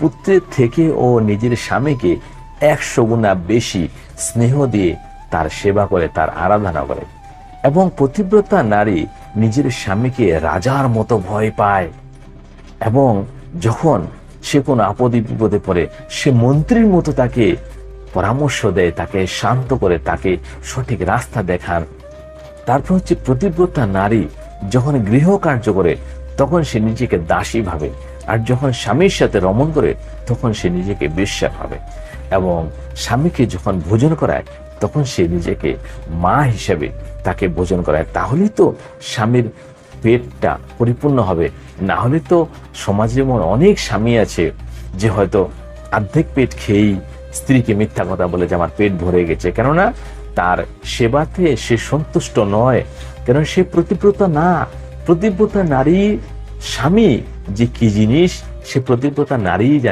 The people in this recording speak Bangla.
পুত্রের থেকে ও নিজের স্বামীকে একশো গুণা বেশি স্নেহ দিয়ে তার সেবা করে, তার আরাধনা করে। এবং পতিব্রতা নারী নিজের স্বামীকে রাজার মতো ভয় পায়। এবং যখন সে কোনো আপদে বিপদে পড়ে, সে মন্ত্রীর মতো তাকে পরামর্শ দেয়, তাকে শান্ত করে, তাকে সঠিক রাস্তা দেখান। তারপর হচ্ছে প্রতিব্রতা নারী যখন গৃহ কার্য করে, তখন সে নিজেকে দাসী ভাবে আর যখন স্বামীর সাথে রমণ করে, তখন সে নিজেকে বিশ্বাস ভাবে এবং স্বামীকে যখন ভোজন করায়, তখন সে নিজেকে মা হিসেবে তাকে ভোজন করায়। তাহলেই তো স্বামীর পেটটা পরিপূর্ণ হবে। না হলে তো সমাজে এমন অনেক স্বামী আছে যে হয়তো অর্ধেক পেট খেয়েই স্ত্রীকে মিথ্যা কথা বলে যে আমার পেট ভরে গেছে। কেননা তার সেবাতে সে সন্তুষ্ট নয়। কেন সে প্রতিব্রতা না। প্রতিব্রতা নারী স্বামী যে কি জিনিস সে প্রতিব্রতা নারী